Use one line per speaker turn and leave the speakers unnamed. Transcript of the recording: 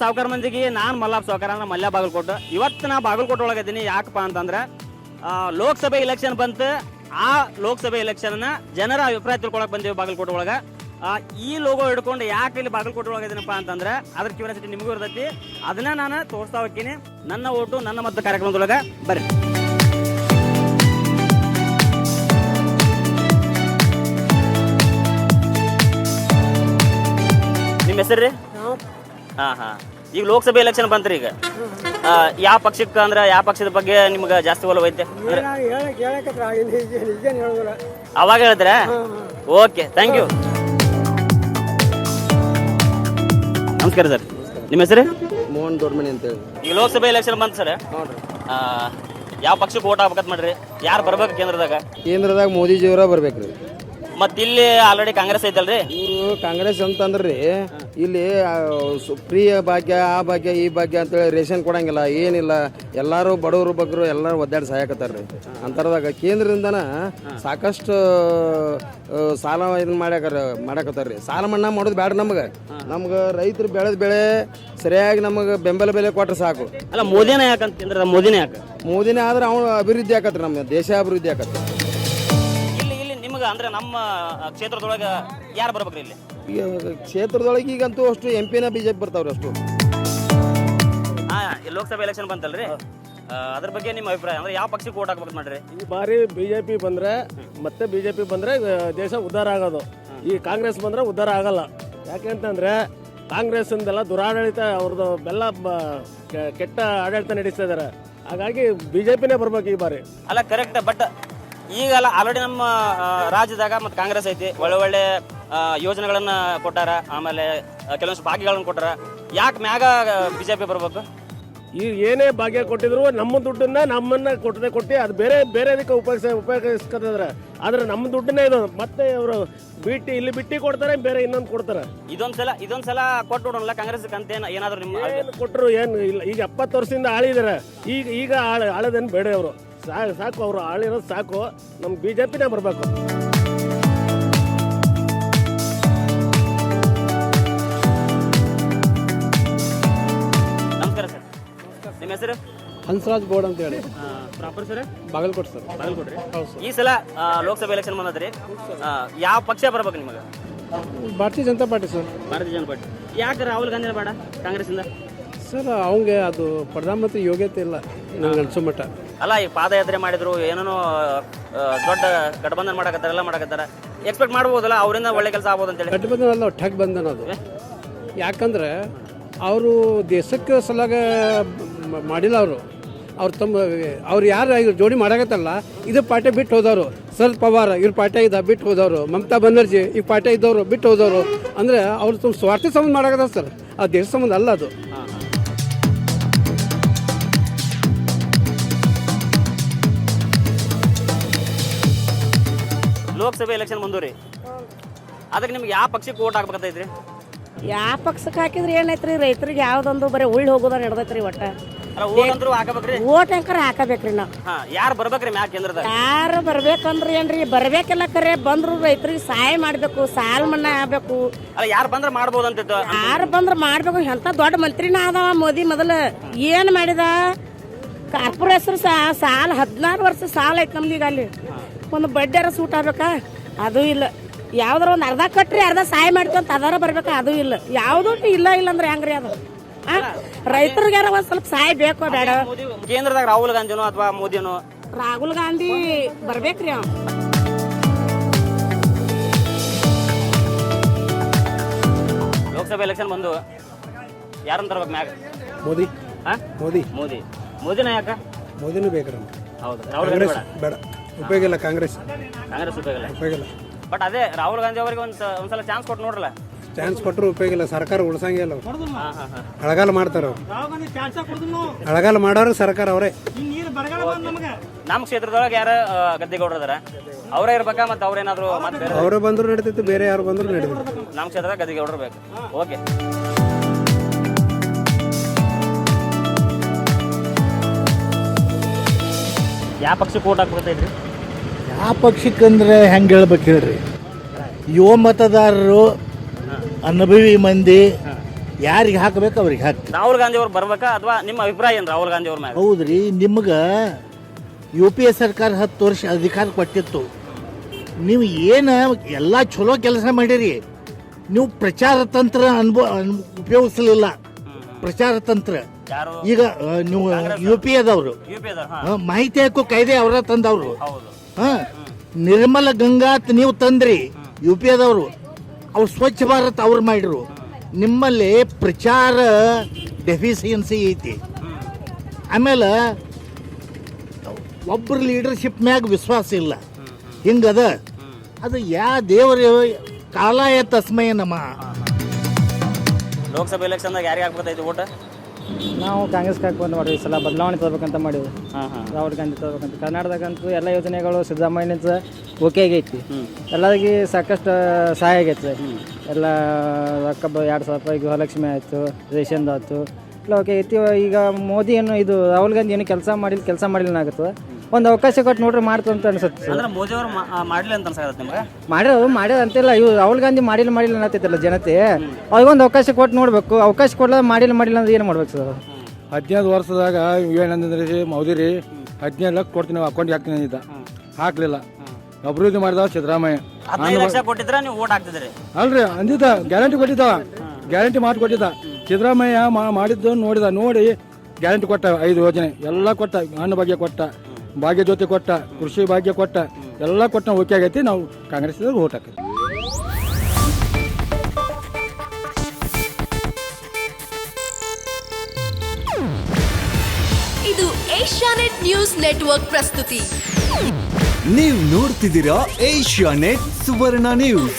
ಸಾವುಕಾರ ಮಂದಿಗೆ ನಾನು ಮಲ್ಲಾಪ್ ಸಾವುಕಾರ ಅಂದ್ರೆ ಮಲ್ಯ ಬಾಗಲಕೋಟೆ. ಇವತ್ತು ನಾ ಒಳಗ ಒಳಗಿದ್ದೀನಿ ಯಾಕಪ್ಪ ಅಂತಂದ್ರೆ ಲೋಕಸಭೆ ಇಲೆಕ್ಷನ್ ಬಂತು. ಆ ಲೋಕಸಭೆ ಎಲೆಕ್ಷನ್ನ ಜನರ ಅಭಿಪ್ರಾಯ ತಿಳ್ಕೊಳಕ್ ಬಂದೀವಿ ಬಾಗಲಕೋಟೆ ಒಳಗೆ ಈ ಲೋಗೋ ಹಿಡ್ಕೊಂಡು ಯಾಕೆ ಇಲ್ಲಿ ಬಾಗಲಕೋಟೆ ಒಳಗಿದ್ದೀನಪ್ಪ ಅಂತಂದ್ರೆ, ಅದ್ರ ಕ್ಯೂರಿಯಾಸಿಟಿ ನಿಮಗೂ ಇರ್ತೈತಿ. ಅದನ್ನ ನಾನು ತೋರಿಸ್ತಾ ಹೋಗ್ತೀನಿ ನನ್ನ ಓಟು, ನನ್ನ ಮತ ಕಾರ್ಯಕ್ರಮದೊಳಗೆ ಬರ್ರಿ. ನಿಮ್ಮ ಹೆಸರು ರೀ ಹಾ ಹಾ. ಈಗ ಲೋಕಸಭೆ ಎಲೆಕ್ಷನ್ ಬಂತ್ರಿ ಈಗ. ಆ, ಯಾವ ಪಕ್ಷಕ್ಕೆ ಅಂದ್ರೆ ಯಾವ ಪಕ್ಷದ ಬಗ್ಗೆ ನಿಮ್ಗೆ ಜಾಸ್ತಿ ಒಲವು ಐತೆ? ಅಂದ್ರೆ
ಹೇಳಕ್ ಹೇಳಕತ್ರ ಈಗೇನು ಹೇಳೋದಿಲ್ಲ.
ಅವಾಗ ಹೇಳಿದ್ರೆ? ಓಕೆ ಥ್ಯಾಂಕ್ ಯು ನಮಸ್ಕಾರ ಸರ್ ನಿಮ್ಮ ಹೆಸರು?
ಮೋಹನ್ ದೊಡ್ಮನಿ ಅಂತೇಳಿ
ಈಗ ಲೋಕಸಭೆ ಎಲೆಕ್ಷನ್ ಬಂತು ಸರ್
ನೋಡ್ರಿ
ಯಾವ ಪಕ್ಷಕ್ಕೆ ಓಟ್ ಹಾಕ್ಬೇಕಂತ ಮಾಡ್ರಿ ಯಾರು ಬರ್ಬೇಕು ಕೇಂದ್ರದಾಗ?
ಕೇಂದ್ರದಾಗ ಮೋದಿಜಿಯವರ ಬರ್ಬೇಕ್ರಿ.
ಮತ್ತೆ ಇಲ್ಲಿ ಆಲ್ರೆಡಿ ಕಾಂಗ್ರೆಸ್ ಐತಲ್ರಿ?
ಇವರು ಕಾಂಗ್ರೆಸ್ ಅಂತಂದ್ರಿ. ಇಲ್ಲಿ ಪ್ರಿಯ ಭಾಗ್ಯ ಆ ಭಾಗ್ಯ ಈ ಭಾಗ್ಯ ಅಂತೇಳಿ ರೇಷನ್ ಕೊಡಂಗಿಲ್ಲ ಏನಿಲ್ಲ. ಎಲ್ಲಾರು ಬಡವರು ಬಗ್ಗರು ಎಲ್ಲರೂ ಒದ್ದಾಡಿ ಸಹಾಯಕತ್ತಾರ್ರಿ ಅಂತರದಾಗ ಕೇಂದ್ರದಿಂದನ ಸಾಕಷ್ಟು ಆ, ಸಾಲ ಇದನ್ನ ಮಾಡ್ಯಾಕ ಮಾಡಾಕತ್ತಾರ್ರಿ. ಸಾಲ ಮನ್ನಾ ಮಾಡೋದು ಬೇಡ ನಮ್ಗೆ. ನಮ್ಗೆ ರೈತರು ಬೆಳೆದ ಬೆಳೆ ಸರಿಯಾಗಿ ನಮಗೆ ಬೆಂಬಲ ಬೆಲೆ ಕೊಟ್ರೆ ಸಾಕು.
ಅಲ್ಲ ಮೋದಿನೇ ಯಾಕಂತ ಮೋದಿನೇ ಯಾಕೆ?
ಮೋದಿನೇ ಆದ್ರೆ ಅವನು ಅಭಿವೃದ್ಧಿ ಆಕತ್ರಿ ನಮ್ಮ ದೇಶ ಅಭಿವೃದ್ಧಿ ಆಕತ್ರಿ.
ನಿಮ್ಗೆ ಅಂದ್ರೆ ನಮ್ಮ ಕ್ಷೇತ್ರದೊಳಗೆ ಯಾರು ಬರ್ಬೇಕ್ರಿ ಇಲ್ಲಿ?
ಈಗ ಕ್ಷೇತ್ರದೊಳಗೆ ಈಗಂತೂ ಅಷ್ಟು ಎಂ ಪಿನ ಬಿ ಜೆ ಪಿ ಬರ್ತಾವ್ರಿ ಅಷ್ಟು.
ಹಾ ಈ ಲೋಕಸಭೆ ಎಲೆಕ್ಷನ್ ಬಂತಲ್ರಿ? ಆ, ಅದ್ರ ಬಗ್ಗೆ ನಿಮ್ಮ ಅಭಿಪ್ರಾಯ ಅಂದ್ರೆ ಯಾವ ಪಕ್ಷಕ್ಕೆ ಓಟ್ ಹಾಕ್ಬೇಕು ಮಾಡ್ರಿ?
ಈ ಬಾರಿ ಬಿಜೆಪಿ ಬಂದ್ರೆ ಮತ್ತೆ ಬಿಜೆಪಿ ಬಂದ್ರೆ ಆ, ದೇಶ ಉದ್ಧಾರ ಆಗೋದು. ಈ ಕಾಂಗ್ರೆಸ್ ಬಂದ್ರೆ ಉದ್ಧಾರ ಆಗಲ್ಲ. ಯಾಕೆಂತಂದ್ರೆ ಕಾಂಗ್ರೆಸ್ ಇಂದೆಲ್ಲ ದುರಾಡಳಿತ ಅವ್ರದ್ದು ಬೆಲ್ಲ ಬ- ಕೆ- ಕೆಟ್ಟ ಆಡಳಿತ ನಡೆಸ್ತಾ ಇದಾರೆ. ಹಾಗಾಗಿ ಬಿಜೆಪಿನೇ ಬರ್ಬೇಕು ಈ ಬಾರಿ.
ಅಲ್ಲ ಕರೆಕ್ಟ್ ಬಟ್ ಈಗಲ್ಲ ಆಲ್ರೆಡಿ ನಮ್ಮ ರಾಜ್ಯದಾಗ ಮತ್ತು ಕಾಂಗ್ರೆಸ್ ಐತಿ ಒಳ್ಳೆ ಒಳ್ಳೆ ಯೋಜನೆಗಳನ್ನು ಕೊಟ್ಟಾರ ಆಮೇಲೆ ಕೆಲವೊಂದು ಭಾಗ್ಯಗಳನ್ನು ಕೊಟ್ಟಾರ. ಯಾಕೆ ಮ್ಯಾಗ ಬಿಜೆಪಿ ಬರ್ಬೇಕು?
ಈ ಏನೇ ಭಾಗ್ಯ ಕೊಟ್ಟಿದ್ರು ನಮ್ಮ ದುಡ್ಡನ್ನ ನಮ್ಮನ್ನ ಕೊಟ್ಟದೆ ಕೊಟ್ಟು ಅದು ಬೇರೆ ಬೇರೆ ಅದಕ್ಕೆ ಉಪಯೋಗಿಸ ಉಪಯೋಗಿಸ್ಕೊತಿದ್ರೆ ಆದ್ರೆ ನಮ್ಮ ದುಡ್ಡನ್ನೇ ಇದು ಮತ್ತೆ ಅವರು ಬಿಟ್ಟು ಇಲ್ಲಿ ಬಿಟ್ಟು ಕೊಡ್ತಾರೆ ಬೇರೆ ಇನ್ನೊಂದು ಕೊಡ್ತಾರೆ.
ಇದೊಂದ್ಸಲ ಇದೊಂದ್ಸಲ ಕೊಟ್ಟು ನೋಡೋಣ ಕಾಂಗ್ರೆಸ್ ಅಂತ ಏನ್- ಏನಾದ್ರು ನಿಮ್ಮ
ಕೊಟ್ಟರು ಏನು ಇಲ್ಲ ಈಗ ಎಪ್ಪತ್ತು ವರ್ಷದಿಂದ ಆಳಿದಾರೆ. ಈಗ ಈಗ ಆಳ ಆಳೋದೇನು ಬೇಡ ಅವರು ಸಾಕು ಸಾಕು ಅವರು ಆಳಿರೋದು ಸಾಕು. ನಮ್ಮ ಬಿ ಜೆ ಪಿನೇ ಬರಬೇಕು.
ನಮಸ್ಕಾರ ಸರ್. ನಿಮ್ಮ ಹೆಸರು?
ಹಂಸರಾಜ್ ಬೋರ್ಡ್ ಅಂತ ಹೇಳಿ.
Proper sir?
ಬಾಗಲಕೋಟೆ ಸರ್.
ಬಾಗಲಕೋಟ್ರಿ ಈ ಸಲ ಆ, ಲೋಕಸಭೆ ಎಲೆಕ್ಷನ್ ಬಂದದ್ರಿ. ಆ, ಯಾವ ಪಕ್ಷ ಬರ್ಬೇಕು ನಿಮಗೆ?
ಭಾರತೀಯ ಜನತಾ ಪಾರ್ಟಿ ಸರ್.
ಭಾರತೀಯ ಜನತಾ ಪಾರ್ಟಿ. ಯಾಕೆ ರಾಹುಲ್ ಗಾಂಧಿ ಬೇಡ ಕಾಂಗ್ರೆಸ್ ಇಂದ
ಸರ್ ಅವಂಗೆ ಅದು ಪ್ರಧಾನಮಂತ್ರಿ ಯೋಗ್ಯತೆ ಇಲ್ಲ. ನಂಗೆ ಅನ್ಸೋ ಮಟ್ಟ.
ಅಲ್ಲ ಈ ಪಾದಯಾತ್ರೆ ಮಾಡಿದ್ರು ಏನೇನೋ ದೊಡ್ಡ ಗಠಬಂಧನ ಮಾಡಕತ್ತಾರ ಎಲ್ಲ ಮಾಡಕತ್ತಾರ. ಎಕ್ಸ್ಪೆಕ್ಟ್ ಮಾಡ್ಬೋದಲ್ಲ ಅವರಿಂದ ಒಳ್ಳೆ ಕೆಲಸ ಆಗ್ಬೋದು ಅಂತೇಳಿ.
ಗಠಬಂಧನ ಅಲ್ಲ ಠಗ್ ಬಂಧನ ಅದು. ಯಾಕಂದ್ರೆ ಅವರು ದೇಶಕ್ಕೆ ಸಲಾಗ ಮಾಡಿಲ್ಲ ಅವರು. ಅವ್ರು ತಮ್ಮ ಅವ್ರು ಯಾರು ಇವ್ರು ಜೋಡಿ ಮಾಡಕತ್ತಲ್ಲ ಇದು ಪಾಠ ಬಿಟ್ಟು ಹೋದವರು. ಶರದ್ ಪವಾರ್ ಇವ್ರ ಪಾಠ ಇದ್ದ ಬಿಟ್ಟು ಹೋದವರು. ಮಮತಾ ಬನರ್ಜಿ ಈ ಪಾಠ ಇದ್ದವರು ಬಿಟ್ಟು ಹೋದವರು. ಅಂದ್ರೆ ಅವ್ರು ತುಂಬ ಸ್ವಾರ್ಥ ಸಂಬಂಧ ಮಾಡಕತ್ತ ಸರ್. ಆ ದೇಶ ಸಂಬಂಧ ಅಲ್ಲ ಅದು.
ಲೋಕಸಭೆ ಎಲೆಕ್ಷನ್ ಬಂದವ್ರಿ ಅದಕ್ಕೆ ನಿಮ್ಗೆ ಯಾವ ಪಕ್ಷಕ್ಕೆ ಓಟ್ ಹಾಕ್ಬೇಕಂತೈತ್ರಿ
ಯಾವ ಪಕ್ಷಕ್ಕೆ ಹಾಕಿದ್ರೆ ಏನೈತ್ರಿ ರೈತರಿಗೆ ಯಾವ್ದೊಂದು ಬರೀ ಉಳ್ಳಿ ಹೋಗೋದ ನಡ್ದೈತ್ರಿ ಒಟ್ಟ.
ಅಲ್ಲ ಓಟ್ ಅಂದ್ರು ಹಾಕಬೇಕ್ರಿ?
ಓಟ್ ಅಂಕರ ಹಾಕಬೇಕ್ರಿ ನಾವು.
ಹಾ ಯಾರು ಬರ್ಬೇಕ್ರಿ ಮ್ಯಾಕ್ ಕೇಂದ್ರದ
ಯಾರು ಬರ್ಬೇಕಂದ್ರೆ ಏನ್ರಿ? ಬರ್ಬೇಕೆಲ್ಲ ಕರೆ ಬಂದ್ರು ರೈತರಿಗೆ ಸಹಾಯ ಮಾಡ್ಬೇಕು ಸಾಲ ಮನ್ನಾ ಆಗ್ಬೇಕು.
ಅಲ್ಲ ಯಾರು ಬಂದ್ರೆ ಮಾಡ್ಬೋದು
ಯಾರು ಬಂದ್ರೆ ಮಾಡ್ಬೇಕು? ಎಂತ ದೊಡ್ಡ ಮಂತ್ರಿನ ಅದಾವ ಮೋದಿ ಮೊದಲ. ಏನ್ ಮಾಡಿದ? ಕಾರ್ಪೊರೇಷನ್ ಸಾಲ ಹದಿನಾರು ವರ್ಷ ಸಾಲ ಐತೆ ನಮ್ದು ಈಗ ಅಲ್ಲಿ. ಒಂದು ಬಡ್ಡಿಯಾರ ಸೂಟ್ ಆಗ್ಬೇಕಾ? ಅದು ಇಲ್ಲ. ಯಾವ್ದಾರ ಒಂದು ಅರ್ಧ ಕಟ್ರಿ ಅರ್ಧ ಸಹಾಯ ಮಾಡ್ಕೊಂತ ಅದಾರ ಬರ್ಬೇಕಾ? ಅದು ಇಲ್ಲ. ಯಾವ್ದು ಇಲ್ಲ ಇಲ್ಲ ಅಂದ್ರೆ ಹೆಂಗ್ರಿ ಅದು? ರೈತರಿಗಾರ ಒಂದ್ ಸ್ವಲ್ಪ ಸಹಾಯ ಬೇಕು ಬೇಡ?
ಕೇಂದ್ರದಾಗ ರಾಹುಲ್ ಗಾಂಧಿನೋ ಅಥವಾ ಮೋದಿನೋ?
ರಾಹುಲ್ ಗಾಂಧಿ ಬರ್ಬೇಕ್ರಿ ಅವ್.
ಲೋಕಸಭೆ ಎಲೆಕ್ಷನ್ ಬಂದು ಯಾರನ್ನ ತರ್ಬೇಕು ಮ್ಯಾಗ?
ಮೋದಿ.
ಹಾ
ಮೋದಿ.
ಮೋದಿ. ಮೋದಿನ ಯಾಕ?
ಮೋದಿನೂ ಬೇಕ್ರಿ
ಹೌದು. ರಾಹುಲ್ ಗಾಂಧಿ ಬೇಡ.
ಬೇಡ. ಉಪಯೋಗ ಇಲ್ಲ ಕಾಂಗ್ರೆಸ್.
ಕಾಂಗ್ರೆಸ್ ಉಪಯೋಗ ಇಲ್ಲ.
ಉಪಯೋಗ ಇಲ್ಲ.
ಬಟ್ ಅದೇ ರಾಹುಲ್ ಗಾಂಧಿ ಅವರಿಗೆ ಒಂದ್ ಸಲ ಚಾನ್ಸ್ ಕೊಟ್ಟು ನೋಡ್ರಲ್ಲ.
ಚಾನ್ಸ್ ಕೊಟ್ಟರು ಉಪಯೋಗ ಇಲ್ಲ. ಸರ್ಕಾರ ಉಳ್ಸಂಗೇ ಇಲ್ಲ ಅವ್ರು. ಹಳಗಾಲ ಮಾಡ್ತಾರ ಅವ್ರು. ಅಳಗಾಲ ಮಾಡೋರು ಸರ್ಕಾರ ಅವರೇ.
ನಮ್ಮ ಕ್ಷೇತ್ರದೊಳಗೆ ಯಾರ ಗದ್ದಿಗೌಡ್ರು ಅದಾರ ಅವರೇ ಇರ್ಬೇಕಾ ಮತ್ತೆ ಅವ್ರೇನಾದ್ರು ಮತ್ತೆ ಬೇರೆ
ಅವರು ಬಂದ್ರು ನಡೀತೈತಿ ಬೇರೆ ಯಾರು ಬಂದ್ರು ನಡೀತೈತಿ.
ನಮ್ಮ ಕ್ಷೇತ್ರದಾಗ ಗದ್ದಿಗೌಡ್ರು ಬೇಕು. ಓಕೆ. ಯಾವ ಪಕ್ಷಕ್ಕೆ ಓಟ್ ಹಾಕ್ಬೇಕೈತ್ರಿ
ಯಾವ ಪಕ್ಷಕ್ಕಂದ್ರೆ ಹೆಂಗೆ ಹೇಳ್ಬೇಕು ಹೇಳ್ರಿ? ಯುವ ಮತದಾರರು ಅನುಭವಿ ಮಂದಿ ಯಾರಿಗೆ ಹಾಕಬೇಕು ಅವ್ರಿಗೆ ಹಾಕಿ
ರಾಹುಲ್ ಗಾಂಧಿ ಅವ್ರು ಬರ್ಬೇಕಾ ಅಥವಾ ನಿಮ್ಮ ಅಭಿಪ್ರಾಯ ಏನು ರಾಹುಲ್ ಗಾಂಧಿ ಅವ್ರ ಮ್ಯಾಗ?
ಹೌದ್ರಿ ನಿಮ್ಗೆ ಯು ಪಿ ಎ ಸರ್ಕಾರ ಹತ್ತು ವರ್ಷ ಅಧಿಕಾರ ಕೊಟ್ಟಿತ್ತು. ನೀವು ಏನು ಎಲ್ಲ ಚಲೋ ಕೆಲಸ ಮಾಡಿರಿ ನೀವು ಪ್ರಚಾರ ತಂತ್ರ ಅನುಭವ ಉಪಯೋಗಿಸಲಿಲ್ಲ. ಪ್ರಚಾರ ತಂತ್ರ.
ಯಾರು?
ಈಗ ಆ, ನೀವು ಯು ಪಿ ಎದವರು
ಯು ಪಿ ಹಾ.
ಮಾಹಿತಿ ಹಾಕೋ ಕಾಯ್ದೆ ಅವರ ತಂದವರು.
ಹೌದು.
ಹಾ ನಿರ್ಮಲ ಗಂಗಾ ನೀವು ತಂದ್ರಿ ಯು ಪಿ ಎದವರು ಅವ್ರು ಸ್ವಚ್ಛ ಭಾರತ್ ಅವ್ರು ಮಾಡಿರು. ನಿಮ್ಮಲ್ಲಿ ಪ್ರಚಾರ ಡೆಫಿಸಿಯನ್ಸಿ ಐತಿ. ಆಮೇಲೆ ಒಬ್ಬರ ಲೀಡರ್ಶಿಪ್ ಮ್ಯಾಗ ವಿಶ್ವಾಸ ಇಲ್ಲ. ಹಿಂಗದ? ಅದು ಯಾ ದೇವರ ಕಾಲಾಯ ತಸ್ಮಯ ನಮ್ಮ
ಲೋಕಸಭೆ ಎಲೆಕ್ಷನ್ದಾಗ ಯಾರಿಗೆ ಹಾಕ್ಬೇಕೈತಿ ಓಟ
ನಾವು ಕಾಂಗ್ರೆಸ್ ಹಾಕಿ ಬಂದು ಮಾಡಿವಿ ಈ ಸಲ ಬದಲಾವಣೆ ತಗೋಬೇಕಂತ ಮಾಡಿವಿ
ಹಾಂ ಹಾಂ.
ರಾಹುಲ್ ಗಾಂಧಿ ತಗೋಬೇಕಂತ ಕರ್ನಾಟಕದಂತೂ ಎಲ್ಲ ಯೋಜನೆಗಳು ಸಿದ್ದರಾಮಯ್ಯನಿಂದ ಓಕೆ ಆಗೈತಿ ಎಲ್ಲರಿಗೆ ಸಾಕಷ್ಟು ಸಹಾಯ ಆಗೈತೆ. ಎಲ್ಲ ರೊಕ್ಕ ಬ ಎರಡು ಸಾವಿರ ರೂಪಾಯಿ ಗೃಹಲಕ್ಷ್ಮಿ ಆಯಿತು ರೇಷನ್ದು ಆಯಿತು. ಎಲ್ಲ ಓಕೆ ಐತಿ ಈಗ ಮೋದಿ ಏನು ಇದು ರಾಹುಲ್ ಗಾಂಧಿ ಏನು ಕೆಲಸ ಮಾಡಿಲ್ಲ ಕೆಲಸ ಮಾಡಿಲ್ಲ ಆಗುತ್ತೆ ಒಂದು ಅವಕಾಶ ಕೊಟ್ಟು ನೋಡ್ರಿ ಮಾಡ್ತು ಅಂತ ಅನ್ಸುತ್ತೆ ಸರ್.
ಅಂದ್ರೆ ಮೋದಿ ಅವರು ಮಾಡಲಿ ಅಂತ ಅನ್ಸಾಗತ್ತೆ ನಿಮ್ಗೆ?
ಮಾಡ್ಯಾರ ಮಾಡ್ಯಾರ ಅಂತಿಲ್ಲ. ಇವ್ರು ರಾಹುಲ್ ಗಾಂಧಿ ಮಾಡಿಲ್ಲ ಮಾಡಿಲ್ಲ ಅನ್ನತ್ತೈತಲ್ಲ ಜನತೆ. ಅವ್ರಿಗೊಂದು ಅವಕಾಶ ಕೊಟ್ಟು ನೋಡ್ಬೇಕು. ಅವಕಾಶ ಕೊಡಲ್ಲ ಮಾಡಿಲ್ಲ ಮಾಡಿಲ್ಲ ಅಂದ್ರೆ ಏನು ಮಾಡ್ಬೇಕು ಸರ್
ಹದಿನೈದು ವರ್ಷದಾಗ ಏನಂದ್ರೆ ಮೋದಿ ರೀ ಹದಿನೈದು ಲಕ್ಷ ಕೊಡ್ತೀನಿ ಅಕೌಂಟ್ ಹಾಕ್ತೀನಿ ಅಂದಿದ್ದ. ಹಾಕ್ಲಿಲ್ಲ. ಅಭಿವೃದ್ಧಿ ಮಾಡಿದ ಸಿದ್ದರಾಮಯ್ಯ.
ಹದಿನೈದು ಲಕ್ಷ ಕೊಟ್ಟಿದ್ರೆ ನೀವು ಓಟ್ ಹಾಕ್ತಿದ್ರಿ
ಅಲ್ರಿ ಅಂದಿದ್ದ ಗ್ಯಾರಂಟಿ ಕೊಟ್ಟಿದ್ದ. ಗ್ಯಾರಂಟಿ ಮಾತು ಕೊಟ್ಟಿದ್ದ. ಸಿದ್ದರಾಮಯ್ಯ ಮಾ- ಮಾಡಿದ್ದು ನೋಡಿದ ನೋಡಿ ಗ್ಯಾರಂಟಿ ಕೊಟ್ಟ ಐದು ಯೋಜನೆ ಎಲ್ಲ ಕೊಟ್ಟ ಅನ್ನ ಬಗ್ಗೆ ಕೊಟ್ಟ. ಭಾಗ್ಯ ಜ್ಯೋತಿ ಕೊಟ್ಟ ಕೃಷಿ ಭಾಗ್ಯ ಕೊಟ್ಟ ಎಲ್ಲ ಕೊಟ್ಟ ಓಕೆ ಆಗೈತಿ ನಾವು ಕಾಂಗ್ರೆಸ್ ಓಟ್ ಹಾಕಿದ್ವಿ
ಇದು ಏಷ್ಯಾನೆಟ್ ನ್ಯೂಸ್ ನೆಟ್ವರ್ಕ್ ಪ್ರಸ್ತುತಿ.
ನೀವು ನೋಡ್ತಿದ್ದೀರಾ ಏಷ್ಯಾ ನೆಟ್ ಸುವರ್ಣ ನ್ಯೂಸ್.